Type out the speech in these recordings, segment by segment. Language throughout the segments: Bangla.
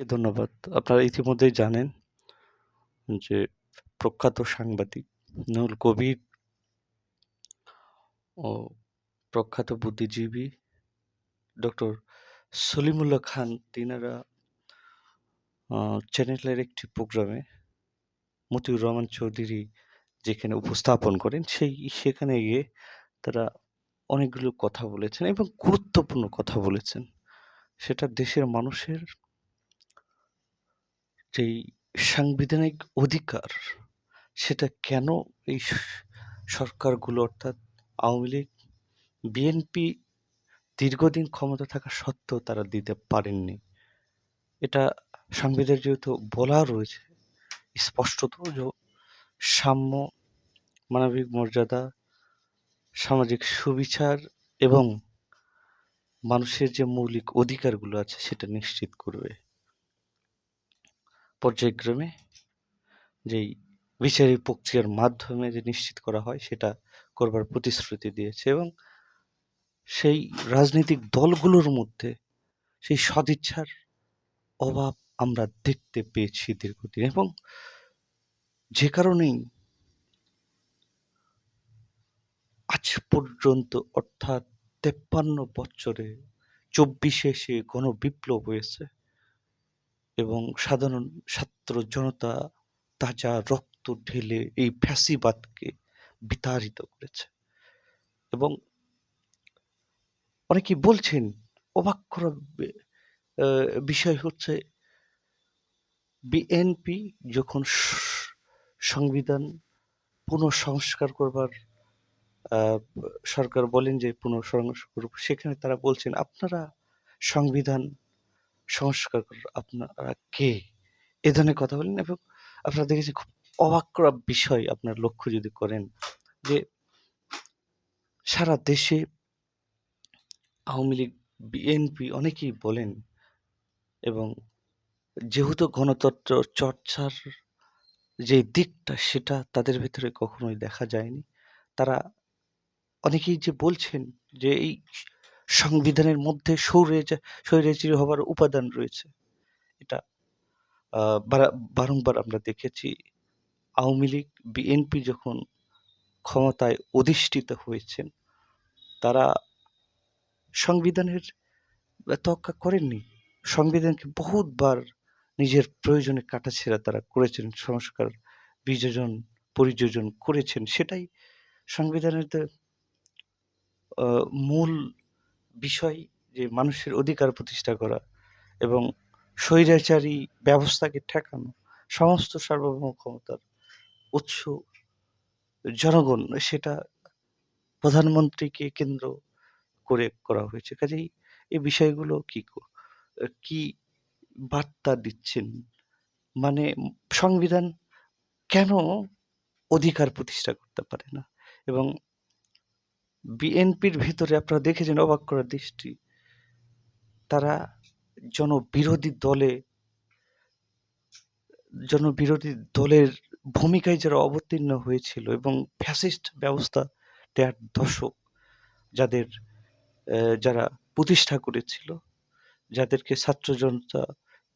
ধন্যবাদ। আপনারা ইতিমধ্যেই জানেন যে প্রখ্যাত সাংবাদিক নুরুল কবির ও প্রখ্যাত বুদ্ধিজীবী ডক্টর সলিমুল্লাহ খান, তিনারা চ্যানেলের একটি প্রোগ্রামে মতিউর রহমান চৌধুরী যেখানে উপস্থাপন করেন, সেই, সেখানে গিয়ে তারা অনেকগুলো কথা বলেছেন এবং গুরুত্বপূর্ণ কথা বলেছেন। সেটা দেশের মানুষের যেই সাংবিধানিক অধিকার সেটা কেন এই সরকারগুলো অর্থাৎ আওয়ামী লীগ, বিএনপি দীর্ঘদিন ক্ষমতা থাকা সত্ত্বেও তারা দিতে পারেননি। এটা সংবিধানে যেহেতু বলা রয়েছে স্পষ্টত যে সাম্য, মানবিক মর্যাদা, সামাজিক সুবিচার এবং মানুষের যে মৌলিক অধিকারগুলো আছে সেটা নিশ্চিত করবে। পর্যায়ক্রমে যেই বিচারিক প্রক্রিয়ার মাধ্যমে যে নিশ্চিত করা হয়, সেটা করবার প্রতিশ্রুতি দিয়েছে এবং সেই রাজনৈতিক দলগুলোর মধ্যে সেই সদিচ্ছার অভাব আমরা দেখতে পেয়েছি দীর্ঘদিন এবং যে কারণেই আজ পর্যন্ত অর্থাৎ তেপ্পান্ন বছরে চব্বিশে এসে গণবিপ্লব হয়েছে। এবং সাধারণ ছাত্র জনতা তাজা রক্ত ঢেলে এই ফ্যাসিবাদকে বিতাড়িত করেছে। এবং অনেকেই বলছেন অবাক বিষয় হচ্ছে বিএনপি যখন সংবিধান পুনঃসংস্কার করবার সরকার বলেন যে পুনঃসংস্কার সেখানে তারা বলছেন, আপনারা সংবিধান সংস্কার আপনারা কে? এ ধরনের কথা বলেন এবং আপনারা দেখেছেন খুব অবাক বিষয় আপনার লক্ষ্য যদি করেন যে সারা দেশে আওয়ামী লীগ, বিএনপি অনেকেই বলেন এবং যেহেতু গণতন্ত্র চর্চার যে দিকটা সেটা তাদের ভেতরে কখনোই দেখা যায়নি, তারা অনেকেই যে বলছেন যে এই সংবিধানের মধ্যে স্বৈরাচারী হবার উপাদান রয়েছে। এটা বারা- বারংবার আমরা দেখেছি, আওয়ামী লীগ, বিএনপি যখন ক্ষমতায় অধিষ্ঠিত হয়েছেন, তারা সংবিধানের তোয়াক্কা করেননি। সংবিধানকে বহুতবার নিজের প্রয়োজনে কাটাছেড়া তারা করেছেন, সংস্কার বিযোজন, পরিযোজন করেছেন। সেটাই সংবিধানের মূল বিষয় যে মানুষের অধিকার প্রতিষ্ঠা করা এবং স্বৈরাচারী ব্যবস্থাকে ঠেকানো, সমস্ত সার্বভৌম ক্ষমতার উৎস জনগণ, সেটা প্রধানমন্ত্রীকে কেন্দ্র করে করা হয়েছে। কাজেই এই বিষয়গুলো কি কো- বার্তা দিচ্ছেন? মানে সংবিধান কেন অধিকার প্রতিষ্ঠা করতে পারে না? এবং বিএনপির ভিতরে আপনারা দেখেছেন অবাক করার দৃষ্টি। তারা জনবিরোধী দলে, জনবিরোধী দলের ভূমিকায় যারা অবতীর্ণ হয়েছিল এবং ফ্যাসিস্ট ব্যবস্থা দেড় দশক যাদের যারা প্রতিষ্ঠা করেছিল, যাদেরকে ছাত্র জনতা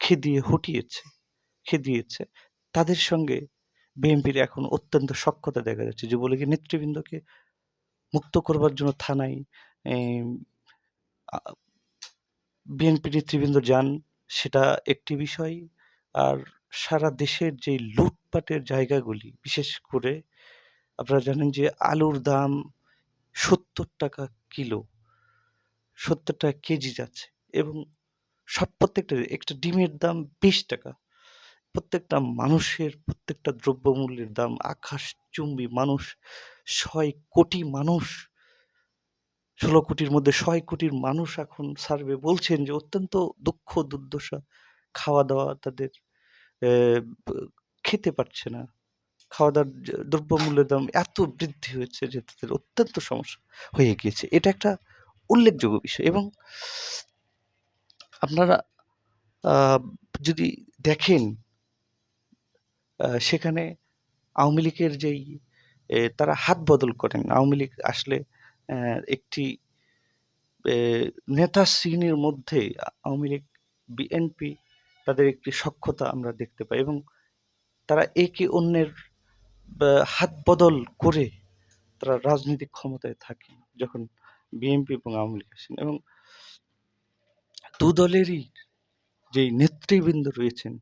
খেদিয়ে হটিয়েছে, খেদিয়েছে, তাদের সঙ্গে বিএনপির এখন অত্যন্ত সক্ষতা দেখা যাচ্ছে। যুবলীগের নেতৃবৃন্দকে মুক্ত করবার জন্য থানায় বিএনপি নেতৃবৃন্দ যান, সেটা একটি বিষয়। আর সারা দেশের যে লুটপাটের জায়গাগুলি, বিশেষ করে আপনারা জানেন যে আলুর দাম সত্তর টাকা কিলো, সত্তর টাকা কেজি যাচ্ছে এবং সব প্রত্যেকটা, একটা ডিমের দাম বিশ টাকা। প্রত্যেকটা মানুষের প্রত্যেকটা দ্রব্যমূল্যের দাম আকাশ চুম্বি, মানুষ ছয় কোটি মানুষ, ষোলো কোটির মধ্যে ছয় কোটির মানুষ এখন সার্ভে বলছেন যে অত্যন্ত দুঃখ, দুর্দশা খাওয়া দাওয়া তাদের খেতে পারছে না। খাওয়া দাওয়ার দ্রব্যমূল্যের দাম এত বৃদ্ধি হয়েছে যে তাদের অত্যন্ত সমস্যা হয়ে গিয়েছে। এটা একটা উল্লেখযোগ্য বিষয় এবং আপনারা যদি দেখেন সেখানে আওয়ামী লীগের যেই তারা হাত বদল করেন। আওয়ামী লীগ আসলে একটি নেতা শ্রেণির মধ্যে আওয়ামী লীগ, বিএনপি তাদের একটি সখ্যতা আমরা দেখতে পাই এবং তারা একে অন্যের হাত বদল করে তারা রাজনৈতিক ক্ষমতায় থাকে যখন বিএনপি এবং আওয়ামী লীগ আসেন এবং দু দলেরই যেই নেতৃবৃন্দ রয়েছেন,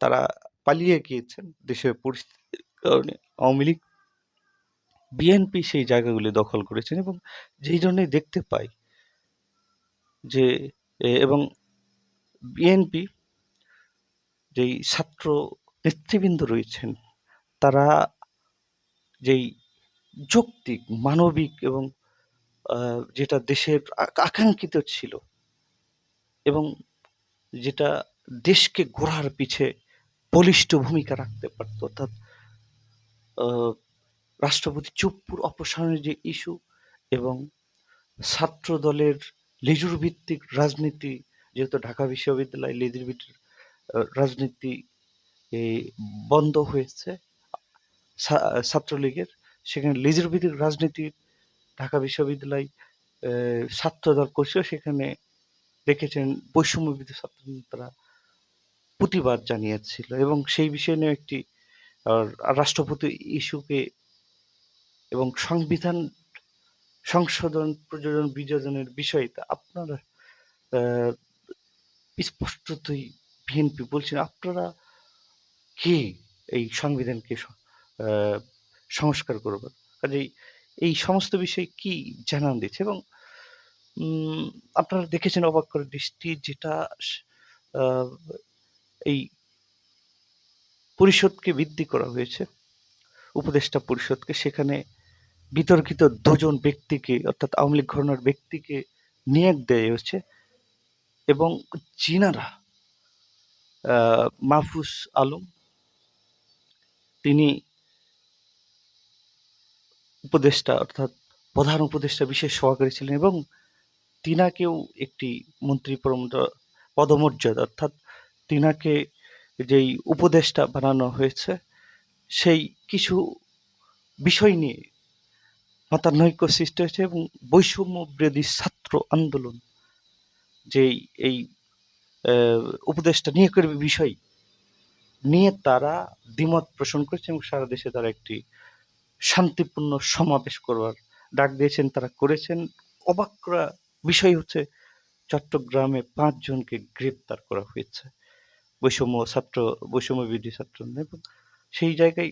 তারা পালিয়ে গিয়েছেন দেশের পরিস্থিতির কারণে। আওয়ামী লীগ বিএনপি সেই জায়গাগুলি দখল করেছেন এবং যেই জন্যই দেখতে পাই যে এবং বিএনপি যেই ছাত্র নেতৃবৃন্দ রয়েছেন, তারা যেই যৌক্তিক, মানবিক এবং যেটা দেশের আকাঙ্ক্ষিত ছিল এবং যেটা দেশকে গড়ার পিছে বলিষ্ঠ ভূমিকা রাখতে পারত, অর্থাৎ রাষ্ট্রপতি চুপ্পুর অপসারণের যে ইস্যু এবং ছাত্র দলের লেজুর ভিত্তিক রাজনীতি যেহেতু ঢাকা বিশ্ববিদ্যালয় লেজুর ভিত্তিক রাজনীতি বন্ধ হয়েছে ছাত্রলীগের সেখানে লেজুর ভিত্তিক রাজনীতি ঢাকা বিশ্ববিদ্যালয় আহ, ছাত্রদল করছিল সেখানে দেখেছেন বৈষম্য ছাত্র নেতারা প্রতিবাদ জানিয়েছিল এবং সেই বিষয় নিয়ে একটি রাষ্ট্রপতি ইস্যুকে এবং সংবিধান সংশোধন প্রযোজন বিযোজনের বিষয়টা আপনারা স্পষ্টতই বিএনপি বলছেন। আপনারা কে এই সংবিধানকে সংস্কার করবেন? কাজেই এই সমস্ত বিষয়ে কি জানান দিচ্ছে? এবং আপনারা দেখেছেন অবাক করে দৃষ্টি যেটা এই পরিষদকে বৃদ্ধি করা হয়েছে। উপদেষ্টা পরিষদকে সেখানে বিতর্কিত দুজন ব্যক্তিকে, অর্থাৎ আওয়ামী লীগ ঘরানার ব্যক্তিকে নিয়োগ দেওয়া হয়েছে এবং চীনারা মাহফুজ আলম, তিনি উপদেষ্টা, অর্থাৎ প্রধান উপদেষ্টা, বিশেষ সহকারী ছিলেন এবং তিনাকেও একটি মন্ত্রী পদমর্যাদা, অর্থাৎ তিনাকে যেই উপদেশটা বানানো হয়েছে, সেই কিছু বিষয় নিয়ে মতানৈক্য সৃষ্টি হয়েছে এবং বৈষম্য বিরোধী ছাত্র আন্দোলন যেই এই উপদেশটা নিয়ে করবে বিষয় নিয়ে তারা দ্বিমত পোষণ করেছে এবং সারা দেশে তারা একটি শান্তিপূর্ণ সমাবেশ করবার ডাক দিয়েছেন, তারা করেছেন। অবাক করা বিষয় হচ্ছে, চট্টগ্রামে পাঁচজনকে গ্রেপ্তার করা হয়েছে। বৈষম্য ছাত্র, বৈষম্য বিরোধী ছাত্র। এবং সেই জায়গায়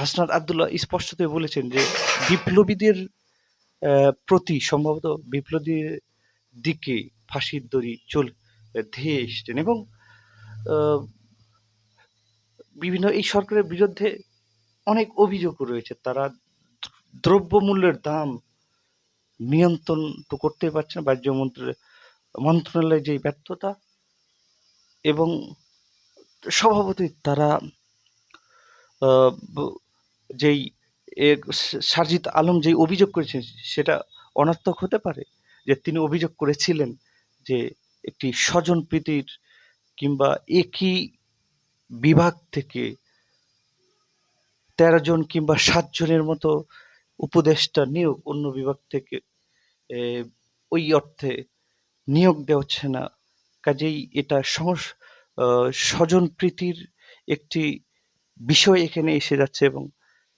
হাসনাত আবদুল্লাহ স্পষ্টতই বলেছেন যে, বিপ্লবীদের প্রতি, সম্ভবত বিপ্লবীদের দিকে ফাঁসির দড়ি চল ধেয়ে এসছেন এবং বিভিন্ন এই সরকারের বিরুদ্ধে অনেক অভিযোগ রয়েছে। তারা দ্রব্যমূল্যের দাম নিয়ন্ত্রণ তো করতে পারছে না। মন্ত্রী মন্ত্রণালয়ের যেই ব্যর্থতা এবং স্বভাবতই তারা যেই সারজিৎ আলম যেই অভিযোগ করেছেন সেটা অনার্থক হতে পারে যে তিনি অভিযোগ করেছিলেন যে একটি স্বজন প্রীতির কিংবা একই বিভাগ থেকে তেরো জন কিংবা সাত জনের মতো উপদেষ্টা নিয়োগ অন্য বিভাগ থেকে ওই অর্থে নিয়োগ দেওয়া হচ্ছে না। কাজেই এটা স্বজন প্রীতির একটি বিষয় এখানে এসে যাচ্ছে এবং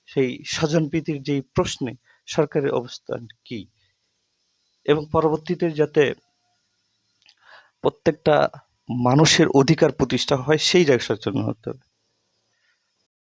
সেই স্বজন প্রীতির যেই প্রশ্নে সরকারের অবস্থান কি? এবং পরবর্তীতে যাতে প্রত্যেকটা মানুষের অধিকার প্রতিষ্ঠা হয়, সেই জায়গায় সচেতন হতে হবে।